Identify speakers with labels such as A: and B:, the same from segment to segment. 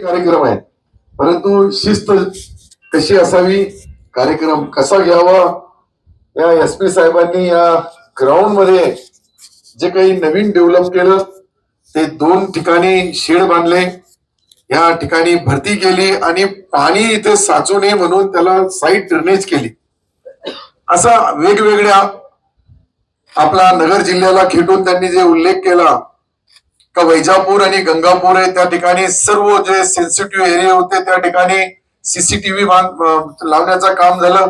A: कार्यक्रम आहे परंतु शिस्त कशी असावी? कार्यक्रम कसा घ्यावा? या एस पी साहेबांनी या ग्राउंडमध्ये जे काही नवीन डेव्हलप केलं ते दोन ठिकाणी शेड बांधले. या ठिकाणी भरती केली आणि पाणी इथे साचू नये म्हणून त्याला साईड ड्रेनेज केली. असा वेगवेगळ्या आपला नगर जिल्ह्याला खेटून त्यांनी जे उल्लेख केला का वैजापूर आणि गंगापूर आहे त्या ठिकाणी सर्व जे सेन्सिटिव्ह एरिया होते त्या ठिकाणी सीसीटीव्ही लावण्याचं काम झालं.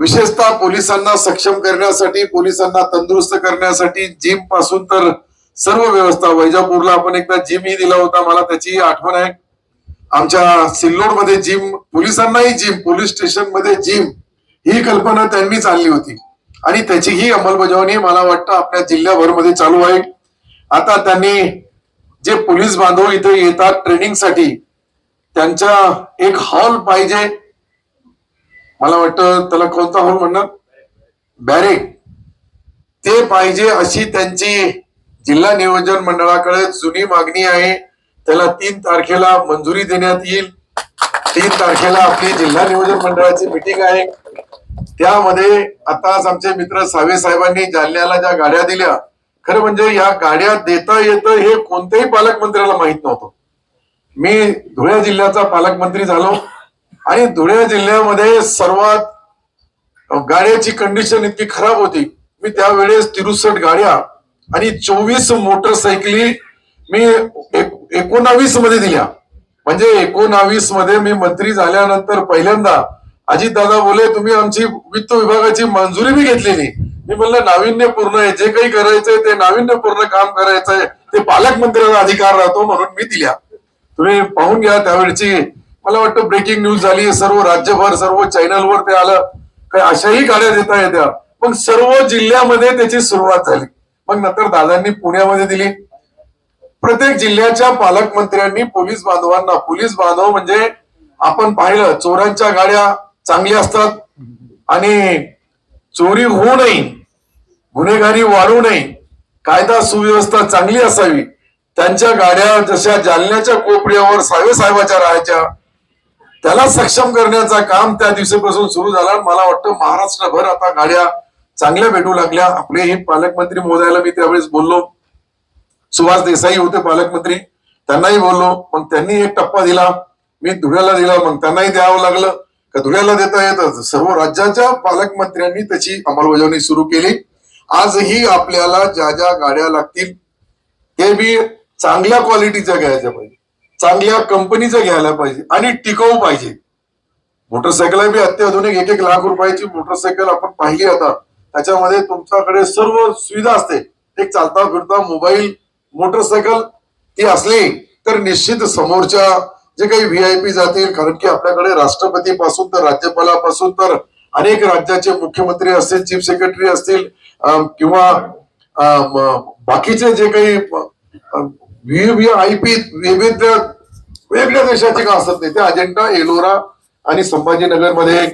A: विशेषतः पोलिसांना सक्षम करण्यासाठी पोलिसांना तंदुरुस्त करण्यासाठी जिमपासून तर सर्व व्यवस्था. वैजापूरला आपण एकदा जिमही दिला होता मला त्याची आठवण आहे. आमच्या सिल्लोडमध्ये जिम पोलिसांनाही जिम पोलीस स्टेशनमध्ये जिम ही कल्पना त्यांनीच आणली होती. आणि त्याचीही अंमलबजावणी मला वाटतं आपल्या जिल्ह्याभरमध्ये चालू आहे. आता त्यांनी जे पोलीस बांधव इथे येतात ट्रेनिंगसाठी त्यांच्या एक हॉल पाहिजे. मला वाटतं त्याला कोणता हॉल म्हणणार? बॅरेक ते पाहिजे अशी त्यांची जिल्हा नियोजन मंडळाकडे जुनी मागणी आहे. त्याला तीन तारखेला मंजुरी देण्यात येईल. तीन तारखेला आपली जिल्हा नियोजन मंडळाची मिटिंग आहे. त्यामध्ये आताच आमचे मित्र सावे साहेबांनी जालन्याला ज्या गाड्या दिल्या खरं म्हणजे या गाड्या देता येतं हे कोणत्याही पालकमंत्र्याला माहीत नव्हतं. मी धुळे जिल्ह्याचा पालकमंत्री झालो आणि धुळे जिल्ह्यामध्ये सर्वात गाड्याची कंडिशन इतकी खराब होती. मी त्यावेळेस तिरुसठ गाड्या आणि चोवीस मोटरसायकली मी एक- एकोणावीसमध्ये दिल्या. म्हणजे एकोणावीसमध्ये मी मंत्री झाल्यानंतर पहिल्यांदा अजितदादा बोले तुम्ही आमची वित्त विभागाची मंजुरी बी घेतलेली. मी म्हणलं नाविन्यपूर्ण आहे जे काही करायचंय ते नाविन्यपूर्ण काम करायचंय. ते पालकमंत्र्यांना अधिकार राहतो म्हणून मी दिल्या. तुम्ही पाहून घ्या त्यावेळची. मला वाटतं ब्रेकिंग न्यूज झाली सर्व राज्यभर सर्व चॅनलवर ते आलं. काही अशाही गाड्या देता येत्या. मग सर्व जिल्ह्यामध्ये त्याची सुरुवात झाली. मग नंतर दादांनी पुण्यामध्ये दिली. प्रत्येक जिल्ह्याच्या पालकमंत्र्यांनी पोलीस बांधवांना पोलीस बांधव म्हणजे आपण पाहिलं चोरांच्या गाड्या चांगल्या असतात आणि चोरी होऊ नये. गुन्हेगारी वाढू नये कायदा सुव्यवस्था चांगली असावी त्यांच्या गाड्या जशा जालन्याच्या कोपऱ्यावर सावे साहेबाच्या राहायच्या त्याला सक्षम करण्याचा काम त्या दिवसापासून सुरू झाला. मला वाटतं महाराष्ट्रभर आता गाड्या चांगल्या भेटू लागल्या. आपले हे पालकमंत्री मोदायला मी त्यावेळेस बोललो. सुभाष देसाई होते पालकमंत्री त्यांनाही बोललो. मग त्यांनी एक टप्पा दिला. मी धुळ्याला दिला. मग त्यांनाही द्यावं लागलं. का धुळ्याला देता येतं? सर्व राज्याच्या पालकमंत्र्यांनी त्याची अंमलबजावणी सुरू केली. आजही आपल्याला ज्या ज्या गाड्या लागतील ते बी चांगल्या क्वालिटीच्या घ्यायच्या पाहिजे. चांगल्या कंपनीचं घ्यायला पाहिजे आणि टिकाऊ पाहिजे. मोटरसायकल बी अत्याधुनिक एक एक लाख रुपयाची मोटरसायकल आपण पाहिली आता. त्याच्यामध्ये तुमच्याकडे सर्व सुविधा असते. एक चालता फिरता मोबाईल मोटरसायकल ती असली तर निश्चित समोरच्या जे काही व्ही आय पी जातील कारण की आपल्याकडे राष्ट्रपती पासून तर राज्यपालापासून तर अनेक राज्याचे मुख्यमंत्री असतील चीफ सेक्रेटरी असतील किंवा बाकीचे जे काही व्ही आय पी विविध वेगळ्या देशाचे का असत नाही ते अजेंडा एलोरा आणि संभाजीनगरमध्ये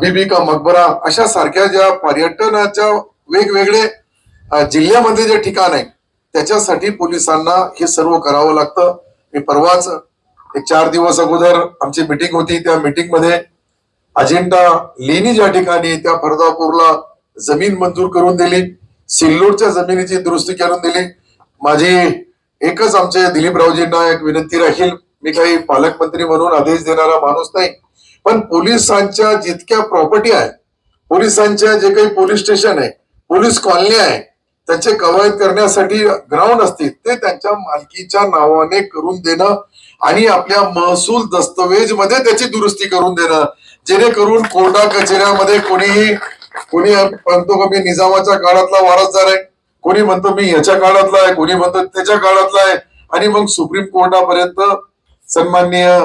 A: बीबी का मकबरा अशा सारख्या ज्या पर्यटनाच्या वेगवेगळे जिल्ह्यामध्ये जे ठिकाण आहे त्याच्यासाठी पोलिसांना हे सर्व करावं लागतं. मी परवाच एक चार दिवस अगोदर आमची मिटिंग होती त्या मिटिंगमध्ये अजेंडा लेणी ज्या ठिकाणी त्या फरदापूरला जमीन मंजूर करून दिली. सिल्लोडच्या जमिनीची दुरुस्ती करून दिली. माझी एकच आमचे दिलीपरावजींना एक विनंती राहील. मी काही पालकमंत्री म्हणून आदेश देणारा माणूस नाही. पण पोलिसांच्या जितक्या प्रॉपर्टी आहे पोलिसांच्या जे काही पोलीस स्टेशन आहे पोलीस कॉलनी आहे त्यांचे कवायत करण्यासाठी ग्राउंड असतील ते त्यांच्या मालकीच्या नावाने करून देणं आणि आपल्या महसूल दस्तवेजमध्ये त्याची दुरुस्ती करून देणं. जेणेकरून कोर्टा कचेऱ्यामध्ये कोणीही कोणी म्हणतो का मी निजामाच्या काळातला वारसदार आहे? कोणी म्हणतो मी याच्या काळातला आहे? कोणी म्हणतो त्याच्या काळातला आहे? आणि मग सुप्रीम कोर्टापर्यंत सन्माननीय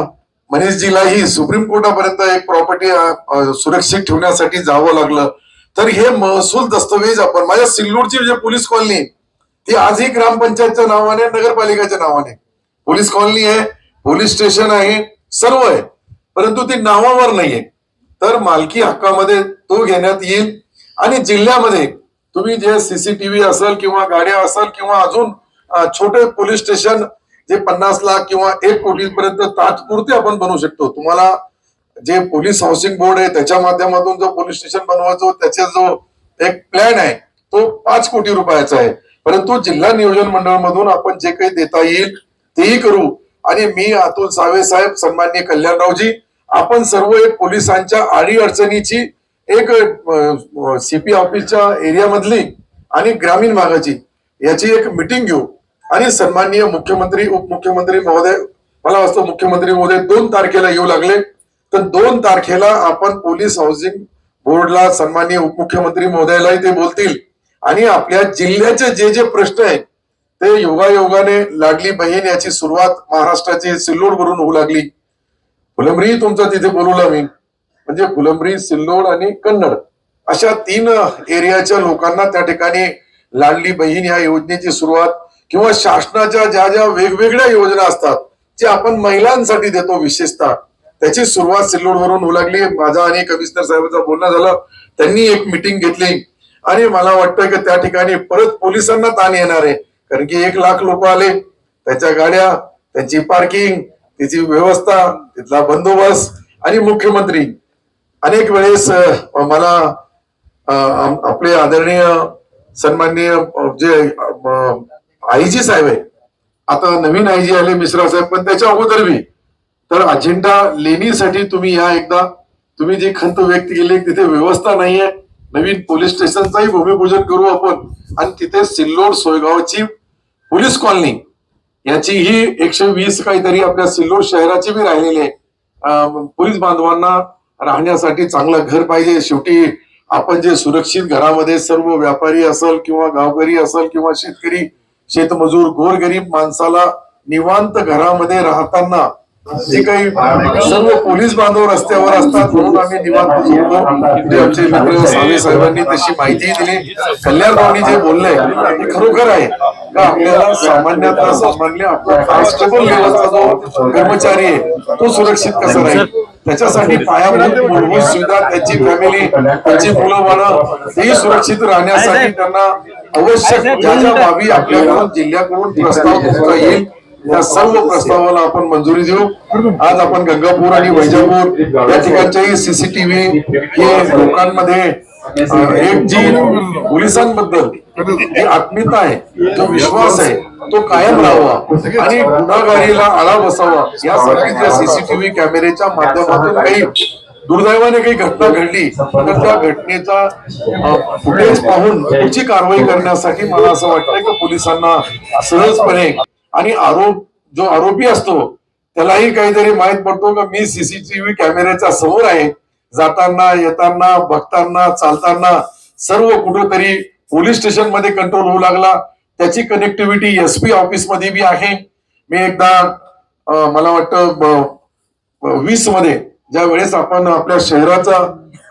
A: मनीषजीलाही सुप्रीम कोर्टापर्यंत एक प्रॉपर्टी सुरक्षित ठेवण्यासाठी जावं लागलं. तर हे महसूल दस्तवेज आपण माझ्या सिल्लूरची जे पोलीस कॉलनी ती आजही ग्रामपंचायतच्या नावाने नगरपालिकेच्या नावाने. पोलीस कॉलनी आहे पोलीस स्टेशन आहे सर्व आहे. परंतु ती नावावर नाहीये. तर मालकी हक्कामध्ये तो घेण्यात येईल. आणि जिल्ह्यामध्ये तुम्ही जे सीसीटीव्ही असेल किंवा गाड्या असेल किंवा अजून छोटे पोलीस स्टेशन जे पन्नास लाख किंवा एक कोटी पर्यंत तात्पुरते आपण बनवू शकतो. तुम्हाला जे पोलीस हाऊसिंग बोर्ड आहे त्याच्या माध्यमातून जो पोलीस स्टेशन बनवायचो त्याचा जो एक प्लॅन आहे तो पाच कोटी रुपयाचा आहे. परंतु जिल्हा नियोजन मंडळामधून आपण जे काही देता येईल तेही करू. आणि मी अतुल सावे साहेब सन्मान्य कल्याणरावजी आपण सर्व एक पोलिसांच्या आडी अडचणीची एक सीपी ऑफिसच्या एरियामधली आणि ग्रामीण भागाची याची एक मिटिंग घेऊ. आणि सन्माननीय मुख्यमंत्री उपमुख्यमंत्री महोदय मला वाटतं मुख्यमंत्री महोदय दोन तारखेला येऊ लागले. तर दोन तारखेला आपण पोलीस हाऊसिंग बोर्डला सन्माननीय उपमुख्यमंत्री महोदयालाही ते बोलतील. आणि आपल्या जिल्ह्याचे जे जे प्रश्न आहेत ते योगायोगाने लाडली बहीण याची सुरुवात महाराष्ट्राची सिल्लोड वरून होऊ लागली. फुलंब्री तुमचं तिथे बोलवलं मी. म्हणजे फुलंब्री सिल्लोड आणि कन्नड अशा तीन एरियाच्या लोकांना त्या ठिकाणी लाडली बहीण या योजनेची सुरुवात किंवा शासनाच्या ज्या ज्या वेगवेगळ्या योजना असतात जे आपण महिलांसाठी देतो विशेषतः त्याची सुरुवात सिल्लोड वरून होऊ लागली. माझा आणि कमिशनर साहेबांचा बोलणं झालं. त्यांनी एक मिटिंग घेतली. आणि मला वाटतं की त्या ठिकाणी परत पोलिसांना ताण येणार आहे. कारण की एक लाख लोक आले. त्याच्या गाड्या त्यांची पार्किंग त्याची व्यवस्था तिथला बंदोबस्त आणि मुख्यमंत्री. अनेक वेळेस मला आपले आदरणीय सन्माननीय जे आईजी साहेब आहे आता नवीन आईजी आले मिश्रा साहेब पण त्याच्या अगोदर मी तर अजेंडा लेणीसाठी तुम्ही या एकदा. तुम्ही जी खंत व्यक्त केली तिथे व्यवस्था नाहीये. नवीन पोलीस स्टेशनचाही भूमिपूजन करू आपण. आणि तिथे सिल्लोड सोयगावची पोलीस कॉलनी. याची ही एकशे वीस काहीतरी आपल्या सिल्लोड शहराची बी राहिलेली आहे. पोलीस बांधवांना राहण्यासाठी चांगलं घर पाहिजे. शेवटी आपण जे सुरक्षित घरामध्ये सर्व व्यापारी असेल किंवा गावकरी असेल किंवा शेतकरी शेतमजूर गोरगरीब माणसाला निवांत घरामध्ये राहताना जे काही सर्व पोलीस बांधव रस्त्यावर असतात म्हणून आम्ही निवांत झोपतो म्हणजे आमचे मित्र सावे साहेबांनी तशी माहिती दिली. कल्याणरावनी जे बोलले ते खरोखर आहे. का आपल्याला सामान्यतः सामान्य आपला कॉन्स्टेबल लेवलचा जो कर्मचारी आहे तो सुरक्षित कसा राहील? त्याच्यासाठी पायाभूत मूलभूत सुविधा त्याची फॅमिली त्याची मुलं बाळं तेही सुरक्षित राहण्यासाठी त्यांना आवश्यक ज्या ज्या बाबी आपल्याकडून जिल्ह्याकडून प्रस्ताव येईल या सर्व प्रस्तावाला आपण मंजुरी देऊ. आज आपण गंगापूर आणि वैजापूर या ठिकाणच्याही सीसीटीव्ही हे लोकांमध्ये एक जी पोलिसांबद्दल जी आत्मीयता आहे जो विश्वास आहे तो कायम राहावा आणि गुन्हागारीला आळा बसावा यासाठी ज्या सीसीटीव्ही कॅमेरेच्या माध्यमातून काही दुर्दैवाने काही घटना घडली तर त्या घटनेचा फुटेज पाहून पुढची कारवाई करण्यासाठी मला असं वाटतं की पोलिसांना सहजपणे आणि आरोप जो आरोपी असतो त्यालाही काहीतरी माहीत पडतो का? मी सीसीटीव्ही कॅमेऱ्याच्या समोर आहे. जाताना येताना बघताना चालताना सर्व कुठंतरी पोलीस स्टेशनमध्ये कंट्रोल होऊ लागला. त्याची कनेक्टिव्हिटी एस पी ऑफिसमध्ये बी आहे. मी एकदा मला वाटतं वीसमध्ये ज्या वेळेस आपण आपल्या शहराचा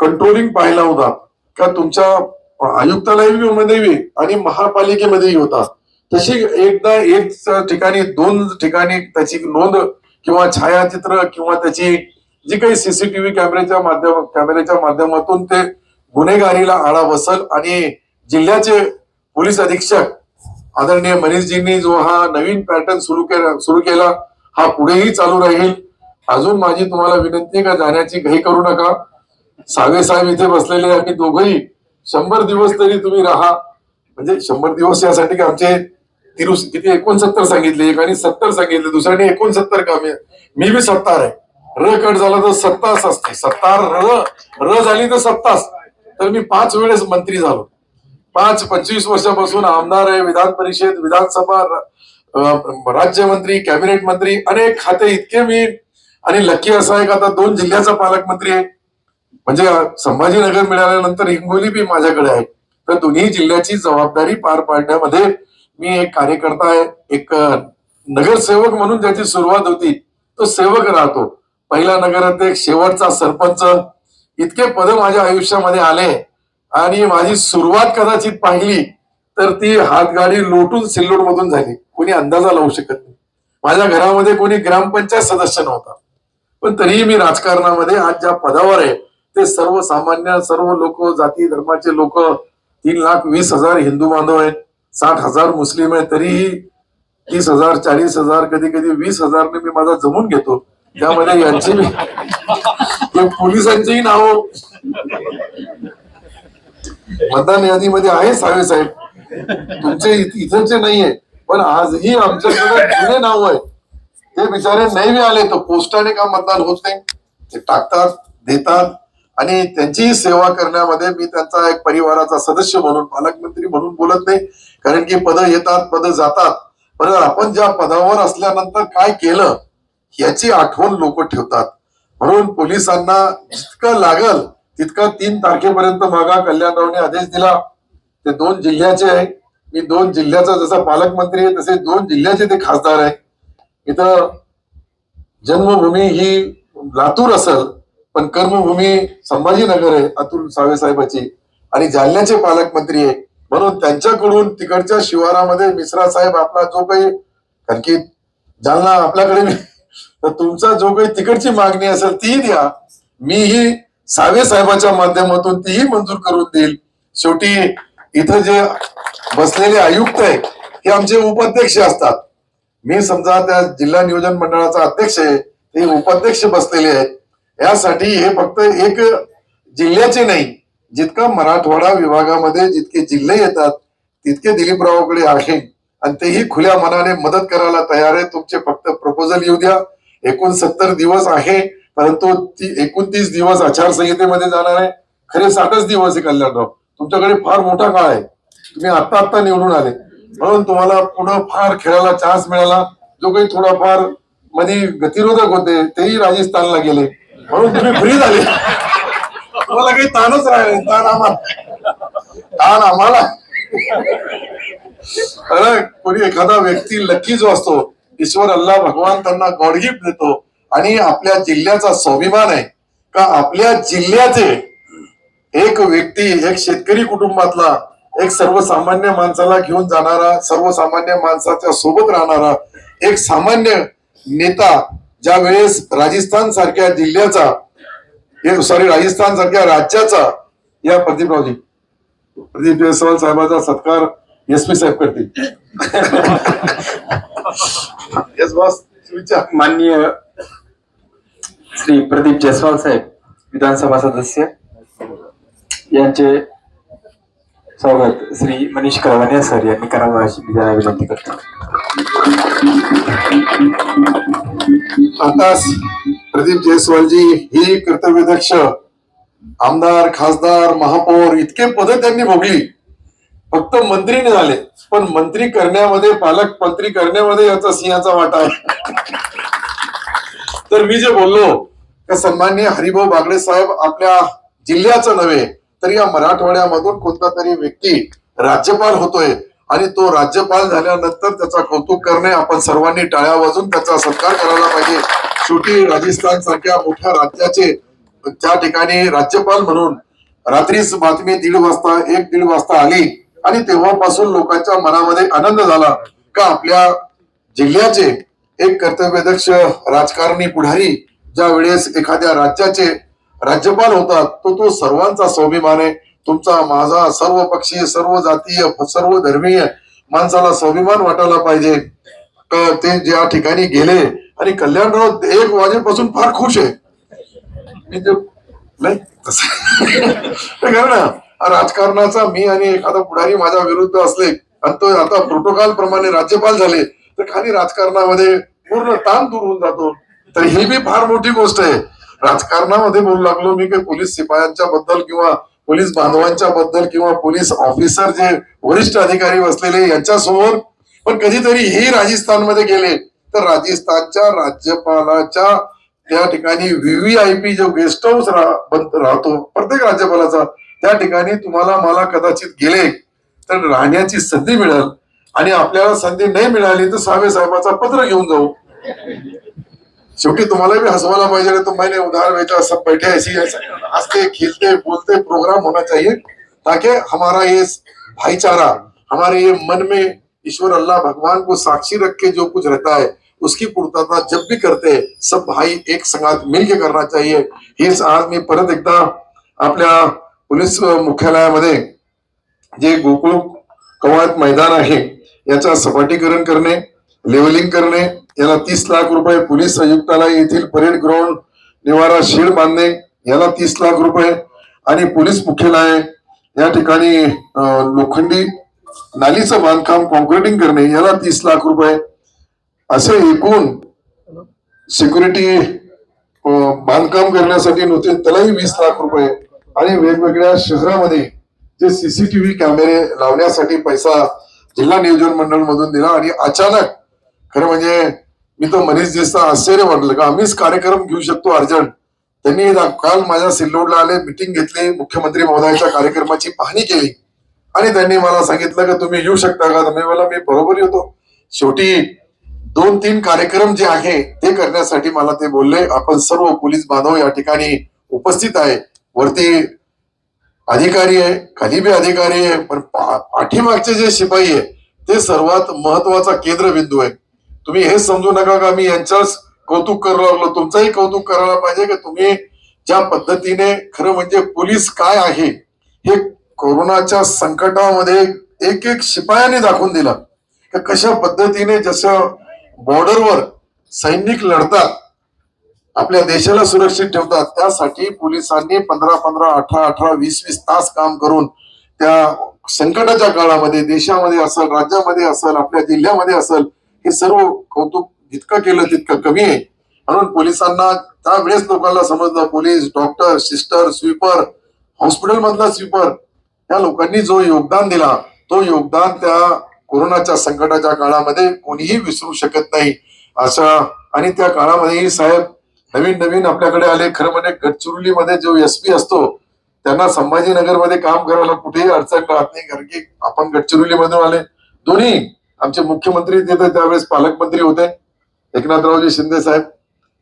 A: कंट्रोलिंग पाहिला होता का तुमच्या आयुक्तालयमध्ये आणि महापालिकेमध्येही होता. तशी एकदा एक ठिकाणी दोन ठिकाणी त्याची नोंद किंवा छायाचित्र किंवा त्याची जी काही सीसीटीव्ही कॅमेऱ्याच्या माध्यम कॅमेऱ्याच्या माध्यमातून ते गुन्हेगारीला आळा बसल आणि जिल्ह्याचे पोलीस अधीक्षक आदरणीय मनीषजींनी जो हा नवीन पॅटर्न सुरू केला सुरू केला हा पुढेही चालू राहील. अजून माझी तुम्हाला विनंती आहे का जाण्याची घाई करू नका. सावे साहेब इथे बसलेले आम्ही दोघंही शंभर दिवस तरी तुम्ही राहा. म्हणजे शंभर दिवस यासाठी की आमचे तिरुस किती? एकोणसत्तर सांगितले एकाने सत्तर सांगितले दुसऱ्याने एकोणसत्तर कामे. मी बी सत्तार आहे. र कट झाला तर सत्तास असते. सत्तार र र झाली तर सत्तास. तर मी पाच वेळेस मंत्री झालो. पाच पंचवीस वर्षापासून आमदार आहे विधान परिषद विधानसभा राज्यमंत्री कॅबिनेट मंत्री अनेक खाते इतके मी आणि लकी असं आहे का आता दोन जिल्ह्याचा पालकमंत्री आहे. म्हणजे संभाजीनगर मिळाल्यानंतर हिंगोली बी माझ्याकडे आहे. तर दोन्ही जिल्ह्याची जबाबदारी पार पाडण्यामध्ये मी एक कार्यकर्ता आहे एक नगरसेवक म्हणून ज्याची सुरुवात होती तो सेवक राहतो. पहिला नगराध्यक्ष शेवटचा सरपंच इतके पद माझ्या आयुष्यामध्ये आले आणि माझी सुरुवात कदाचित पाहिली तर ती हातगाडी लोटून सिल्लोड मधून झाली. कोणी अंदाजा लावू शकत नाही. माझ्या घरामध्ये कोणी ग्रामपंचायत सदस्य नव्हता. पण तरीही मी राजकारणामध्ये आज ज्या पदावर आहे ते सर्वसामान्य सर्व लोक जाती धर्माचे लोक तीन लाख वीस हजार हिंदू बांधव आहेत. साठ हजार मुस्लिम आहे तरीही तीस हजार चाळीस हजार कधी कधी वीस हजारने मी माझा जमून घेतो. त्यामध्ये यांची पोलिसांचीही नाव. मतदान यादीमध्ये आहे सावे साहेब. तुमचे इथ- इथलचे नाहीये पण आजही आमच्याकडे जुने नाव आहे. ते बिचारे नाही आले तर पोस्टाने का मतदान होत नाही? ते टाकतात देतात आणि त्यांचीही सेवा करण्यामध्ये मी त्यांचा एक परिवाराचा सदस्य म्हणून पालकमंत्री म्हणून बोलत नाही. कारण की पदं येतात पदं जातात. पण आपण ज्या पदावर असल्यानंतर काय केलं याची आठवण लोक ठेवतात. म्हणून पोलिसांना जितकं लागल तितका तीन तारखेपर्यंत मागा कल्याणरावने आदेश दिला. ते दोन जिल्ह्याचे आहे. मी दोन जिल्ह्याचा जसा पालकमंत्री आहे तसे दोन जिल्ह्याचे ते खासदार आहे. इथं जन्मभूमी ही लातूर असेल पण कर्मभूमी संभाजीनगर आहे अतुल सावे साहेबाची. आणि जालन्याचे पालकमंत्री आहे. म्हणून त्यांच्याकडून तिकडच्या शिवारामध्ये मिश्रा साहेब आपला जो काही कारण की जालना आपल्याकडे तर तुमचा जो काही तिकडची मागणी असेल तीही द्या. मीही सावे साहेबाच्या माध्यमातून तीही मंजूर करून देईल. शेवटी इथं जे बसलेले आयुक्त आहे हे आमचे उपाध्यक्ष असतात. मी समजा त्या जिल्हा नियोजन मंडळाचा अध्यक्ष आहे ते उपाध्यक्ष बसलेले आहेत. यासाठी हे फक्त एक जिल्ह्याचे नाही जितका मराठवाडा विभागामध्ये जितके जिल्हे येतात तितके दिलीपरावकडे आहे. आणि तेही खुल्या मनाने मदत करायला तयार आहे. तुमचे फक्त प्रपोजल येऊ द्या. एकोणसत्तर दिवस आहे परंतु ती एकोणतीस दिवस आचारसंहितेमध्ये जाणार आहे. खरे साठच दिवस आहे कल्याणराव तुमच्याकडे फार मोठा काळ आहे. तुम्ही आत्ता आत्ता निवडून आले. म्हणून तुम्हाला पुन्हा फार खेळायला चान्स मिळाला. जो काही थोडाफारमध्ये गतिरोधक होते तेही राजस्थानला गेले. म्हणून तुम्ही फ्री झाले. तुम्हाला काही ताणच राहिले ताण आम्हाला. ताण आम्हाला. अरे कोणी एखादा व्यक्ती लकी जो असतो ईश्वर अल्लाह भगवान त्यांना गॉड गिफ्ट देतो आणि आपल्या जिल्ह्याचा स्वाभिमान आहे. का आपल्या जिल्ह्याचे एक व्यक्ती एक शेतकरी कुटुंबातला एक सर्वसामान्य माणसाला घेऊन जाणारा सर्वसामान्य माणसाच्या सोबत राहणारा एक सामान्य नेता ज्या वेळेस राजस्थान सारख्या जिल्ह्याचा सॉरी राजस्थान सारख्या राज्याचा या प्रदीपरावजी प्रदीप जयस्वाल साहेबांचा सत्कार एस पी साहेब करतील. बॉस
B: माननीय श्री प्रदीप जयस्वाल साहेब विधानसभा सदस्य. यांचे स्वागत श्री मनीष करवाने सर यांनी करावं अशी मी त्यांना विनंती करतो.
A: आता प्रदीप जयस्वालजी ही कर्तव्यदक्ष आमदार खासदार महापौर इतके पद त्यांनी भोगली. फक्त मंत्री झाले पण मंत्री करण्यामध्ये पालकमंत्री करण्यामध्ये याचा सिंहाचा वाटा आहे. तर मी जे बोललो त्या सन्मान्य हरिभाऊ बागडे साहेब आपल्या जिल्ह्याचं नव्हे तर या मराठवाड्यामधून कोणता तरी व्यक्ती राज्यपाल होतोय आणि तो राज्यपाल झाल्यानंतर त्याचा कौतुक करणे आपण सर्वांनी टाळ्या वाजून त्याचा सत्कार करायला पाहिजे. शेवटी राजस्थान सारख्या मोठ्या राज्याचे त्या ठिकाणी राज्यपाल म्हणून रात्रीच बातमी दीड वाजता एक दीड वाजता आली आणि तेव्हापासून लोकांच्या मनामध्ये आनंद झाला का आपल्या जिल्ह्याचे एक कर्तव्यदक्ष राजकारणी पुढारी ज्या वेळेस एखाद्या राज्याचे राज्यपाल होतात तो तो सर्वांचा स्वाभिमान आहे. तुमचा माझा सर्व पक्षीय सर्व जातीय सर्व धर्मीय माणसाला स्वाभिमान वाटायला पाहिजे. ते ज्या ठिकाणी गेले आणि कल्याणराव एक वाजेपासून फार खुश आहे. राजकारणाचा मी आणि एखादा पुढारी माझ्या विरुद्ध असले आणि तो आता प्रोटोकॉल प्रमाणे राज्यपाल झाले तर खाली राजकारणामध्ये पूर्ण ताण दूर होऊन जातो. तर ही बी फार मोठी गोष्ट आहे. राजकारणामध्ये बोलू लागलो मी काही पोलीस शिपायांच्या बद्दल किंवा पोलीस बांधवांच्या बद्दल किंवा पोलीस ऑफिसर जे वरिष्ठ अधिकारी बसलेले यांच्यासमोर पण कधीतरी हे राजस्थानमध्ये गेले तर राजस्थानच्या राज्यपालाच्या त्या ठिकाणी व्हीव्हीआयपी जो गेस्ट हाऊस राहतो प्रत्येक राज्यपालाचा त्या ठिकाणी तुम्हाला मला कदाचित गेले तर राहण्याची संधी मिळेल. आणि आपल्याला संधी नाही मिळाली तर सावे साहेबाचा पत्र घेऊन जाऊ. शेवटी तुम्हाला भी हंसवाना पाहिजे तो मैंने उधार वेचा सब बैठे ऐसी ऐसे हंसते खेलते बोलते प्रोग्राम होना चाहिए ताकि हमारा ये भाईचारा हमारे ये मन में ईश्वर अल्लाह भगवान को साक्षी रख के जो कुछ रहता है उसकी पूर्तता जब भी करते हैं सब भाई एक संघात मिलके करना चाहिए। हेच आज मी परत एकदा आपल्या पोलीस मुख्यालयामध्ये जे गोकुळ कवायत मैदान आहे याचा सपाटीकरण करणे लेवलिंग करणे याला तीस लाख रुपये पोलीस संयुक्तालय येथील परेड ग्राउंड निवारा शेड बांधणे याला तीस लाख रुपये. आणि पोलीस मुख्यालय या ठिकाणी लोखंडी नालीचं बांधकाम कॉन्क्रिटिंग करणे याला तीस लाख रुपये. असे एकूण सिक्युरिटी बांधकाम करण्यासाठी नव्हते त्यालाही वीस लाख रुपये. आणि वेगवेगळ्या शहरामध्ये जे सीसीटीव्ही कॅमेरे लावण्यासाठी पैसा जिल्हा नियोजन मंडळ मधून दिला आणि अचानक खरं म्हणजे मी तर मनीष देशचा आश्चर्य वाटलं. का आम्हीच कार्यक्रम घेऊ शकतो अर्जंट? त्यांनी काल माझ्या सिल्लोडला आले मिटिंग घेतली मुख्यमंत्री महोदयाच्या कार्यक्रमाची पाहणी केली. आणि त्यांनी मला सांगितलं की तुम्ही येऊ शकता का? तुम्ही मी मला मी बरोबर येतो. शेवटी दोन तीन कार्यक्रम जे आहे ते करण्यासाठी मला ते बोलले. आपण सर्व पोलीस बांधव या ठिकाणी उपस्थित आहे. वरती अधिकारी आहे खाली बी अधिकारी आहे पण पाठीमागचे जे शिपाई आहे ते सर्वात महत्त्वाचा केंद्रबिंदू आहे. तुम्ही हे समजू नका का? मी यांच्याच कौतुक करू लागलो. तुमचंही कौतुक करायला पाहिजे की तुम्ही ज्या पद्धतीने खरं म्हणजे पोलीस काय आहे हे कोरोनाच्या संकटामध्ये एक एक शिपायाने दाखवून दिला. की कशा पद्धतीने जसं बॉर्डरवर सैनिक लढतात आपल्या देशाला सुरक्षित ठेवतात त्यासाठी पोलिसांनी पंधरा पंधरा अठरा अठरा वीस वीस तास काम करून त्या संकटाच्या काळामध्ये देशामध्ये असेल राज्यामध्ये असेल आपल्या जिल्ह्यामध्ये असेल हे सर्व कौतुक जितकं केलं तितकं कमी आहे. म्हणून पोलिसांना त्यावेळेस लोकांना समजलं police doctor sister sweeper hospital मधला स्वीपर या लोकांनी जो योगदान दिला तो योगदान त्या कोरोनाच्या संकटाच्या काळामध्ये कोणीही विसरू शकत नाही. असं आणि त्या काळामध्येही साहेब नवीन नवीन आपल्याकडे आले खरं म्हणजे गडचिरोलीमध्ये जो एस पी असतो त्यांना संभाजीनगरमध्ये काम करायला कुठेही अडचण राहत नाही कारण की आपण गडचिरोलीमधून आले. दोन्ही आमचे मुख्यमंत्री तिथे त्यावेळेस पालकमंत्री होते. एकनाथरावजी शिंदे साहेब.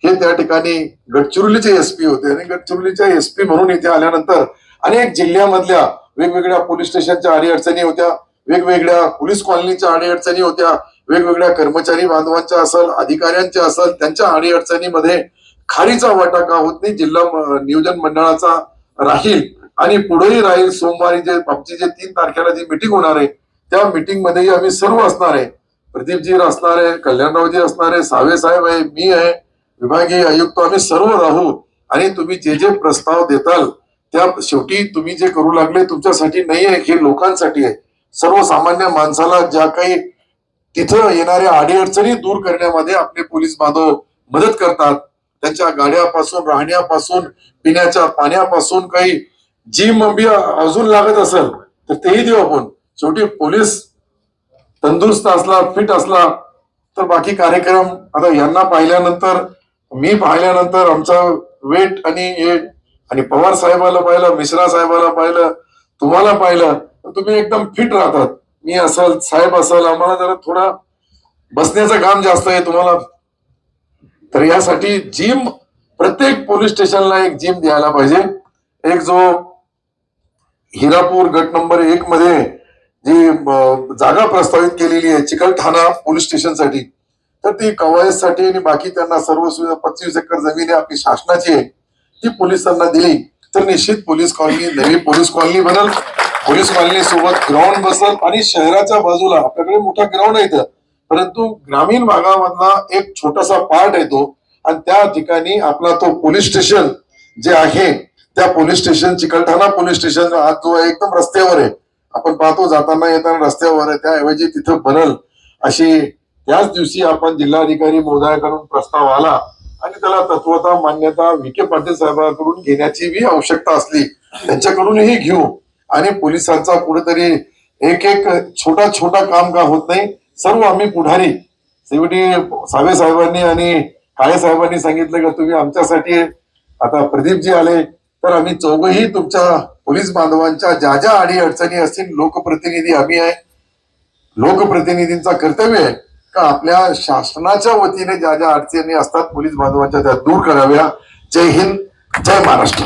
A: हे त्या ठिकाणी गडचिरोलीचे एसपी होते. आणि गडचिरोलीच्या एसपी म्हणून इथे आल्यानंतर अनेक जिल्ह्यामधल्या वेगवेगळ्या पोलीस स्टेशनच्या अडीअडचणी होत्या. वेगवेगळ्या पोलीस कॉलनीच्या अडीअडचणी होत्या. वेगवेगळ्या कर्मचारी बांधवांच्या असल अधिकाऱ्यांच्या असल त्यांच्या अडीअडचणीमध्ये खारीचा वाटा का होत नाही जिल्हा नियोजन मंडळाचा राहील आणि पुढेही राहील. सोमवारी जे आमची जे तीन तारखेला जी मिटिंग होणार आहे त्या मिटिंग मध्येही आम्ही सर्व असणार आहे. प्रदीपजी असणार आहे कल्याणरावजी असणार आहे सावे साहेब आहे मी आहे विभागीय आयुक्त आम्ही सर्व राहू. आणि तुम्ही जे जे प्रस्ताव देताल त्या शेवटी तुम्ही जे करू लागले तुमच्यासाठी नाही आहे हे लोकांसाठी आहे. सर्वसामान्य माणसाला ज्या काही तिथं येणाऱ्या अडीअडचणी दूर करण्यामध्ये आपले पोलीस बांधव मदत करतात. त्यांच्या गाड्यापासून राहण्यापासून पिण्याच्या पाण्यापासून काही जी मंबी अजून लागत असेल तर तेही देऊ आपण. शेवटी पोलीस तंदुरुस्त असला फिट असला तर बाकी कार्यक्रम आता यांना पाहिल्यानंतर मी पाहिल्यानंतर आमचा वेट आणि हे आणि पवार साहेबाला पाहिलं मिश्रा साहेबाला पाहिलं तुम्हाला पाहिलं तर तुम्ही एकदम फिट राहतात. मी असल साहेब असल आम्हाला जरा थोडा बसण्याचं काम जास्त आहे तुम्हाला. तर यासाठी जिम प्रत्येक पोलीस स्टेशनला एक जिम द्यायला पाहिजे. एक जो हिरापूर गट नंबर एक मध्ये जी जागा प्रस्तावित केलेली आहे चिकलठाणा पोलीस स्टेशनसाठी तर ती कवायतसाठी आणि बाकी त्यांना सर्व सुविधा पंचवीस एकर जमीन आहे आपली शासनाची आहे ती पोलिसांना दिली. तर निश्चित पोलीस कॉलनी नवी पोलीस कॉलनी बनल. पोलीस कॉलनी सोबत ग्राउंड बसल आणि शहराच्या बाजूला आपल्याकडे मोठा ग्राउंड आहे इथं परंतु ग्रामीण भागामधला एक छोटासा पार्ट येतो आणि त्या ठिकाणी आपला तो पोलीस स्टेशन जे आहे त्या police station Chikalthana police station आज जो एकदम रस्त्यावर आहे. आपण पाहतो जाताना येताना रस्त्यावर त्याऐवजी तिथं बनल. अशी त्याच दिवशी आपण जिल्हाधिकारी महोदयाकडून प्रस्ताव आला आणि त्याला तत्वता मान्यता विखे पाटील साहेबांकडून घेण्याची बी आवश्यकता असली त्यांच्याकडूनही घेऊ. आणि पोलिसांचा कुठेतरी एक एक छोटा छोटा काम का होत नाही सर्व आम्ही पुढारी. शेवटी सावे साहेबांनी आणि काळे साहेबांनी सांगितलं का तुम्ही आमच्यासाठी आता प्रदीपजी आले तर आम्ही चौघही तुमच्या पोलीस बांधवांच्या ज्या ज्या अडी अडचणी असतील लोकप्रतिनिधी आम्ही आहे. लोकप्रतिनिधींचा कर्तव्य आहे का आपल्या शासनाच्या वतीने ज्या ज्या अडचणी असतात पोलीस बांधवांच्या त्या दूर कराव्या. जय हिंद जय महाराष्ट्र.